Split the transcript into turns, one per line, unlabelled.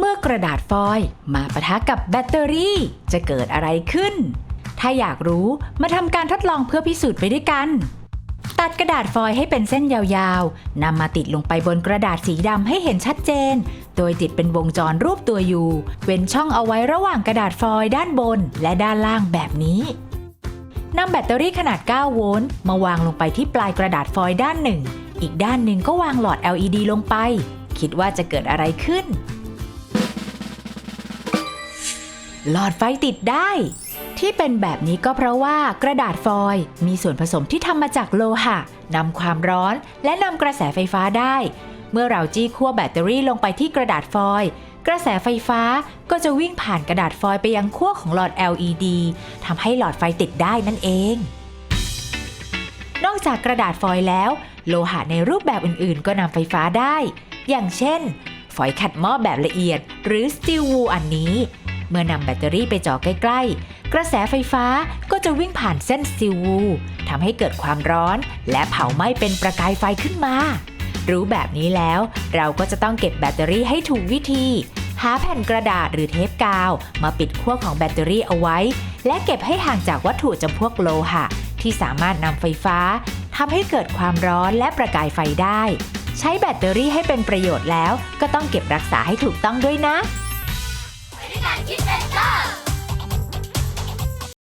เมื่อกระดาษฟอยล์มาปะทะกับแบตเตอรี่ จะเกิดอะไรขึ้น ถ้าอยากรู้มาทำการทดลองเพื่อพิสูจน์ไปด้วยกัน ตัดกระดาษฟอยล์ให้เป็นเส้นยาวๆนำมาติดลงไปบนกระดาษสีดำให้เห็นชัดเจน โดยติดเป็นวงจรรูปตัวยูเว้นช่องเอาไว้ระหว่างกระดาษฟอยล์ด้านบนและด้านล่างแบบนี้นำแบตเตอรี่ขนาด 9 โวลต์มาวางลงไปที่ปลายกระดาษฟอยล์ด้านหนึ่ง อีกด้านหนึ่งก็วางหลอด LED ลงไป คิดว่าจะเกิดอะไรขึ้น หลอดไฟติดได้ ที่เป็นแบบนี้ก็เพราะว่ากระดาษฟอยล์มีส่วนผสมที่ทำมาจากโลหะนำความร้อนและนำกระแสไฟฟ้าได้ เมื่อเราจี้ขั้วแบตเตอรี่ลงไปที่กระดาษฟอยล์กระแสไฟฟ้าก็จะวิ่งผ่านกระดาษฟอยล์ไปยังขั้วของหลอด LED ทำให้หลอดไฟติดได้นั่นเอง นอกจากกระดาษฟอยล์แล้ว โลหะในรูปแบบอื่นๆ ก็นำไฟฟ้าได้ อย่างเช่น ฝอยขัดหม้อแบบละเอียด หรือสตีลวูอันนี้ เมื่อนำแบตเตอรี่ไปจ่อใกล้ๆ กระแสไฟฟ้าก็จะวิ่งผ่านเส้นสตีลวูทำให้เกิดความร้อน และเผาไหม้เป็นประกายไฟขึ้นมา รู้แบบนี้แล้วเราก็จะต้องเก็บแบตเตอรี่ให้ถูกวิธี หาแผ่นกระดาษหรือเทปกาว มาปิดขั้วของแบตเตอรี่เอาไว้ และเก็บให้ห่างจากวัตถุจำพวกโลหะ ที่สามารถนำไฟฟ้าทำให้เกิดความร้อนและประกายไฟได้ ใช้แบตเตอรี่ให้เป็นประโยชน์แล้ว ก็ต้องเก็บรักษาให้ถูกต้องด้วยนะ
ด้ว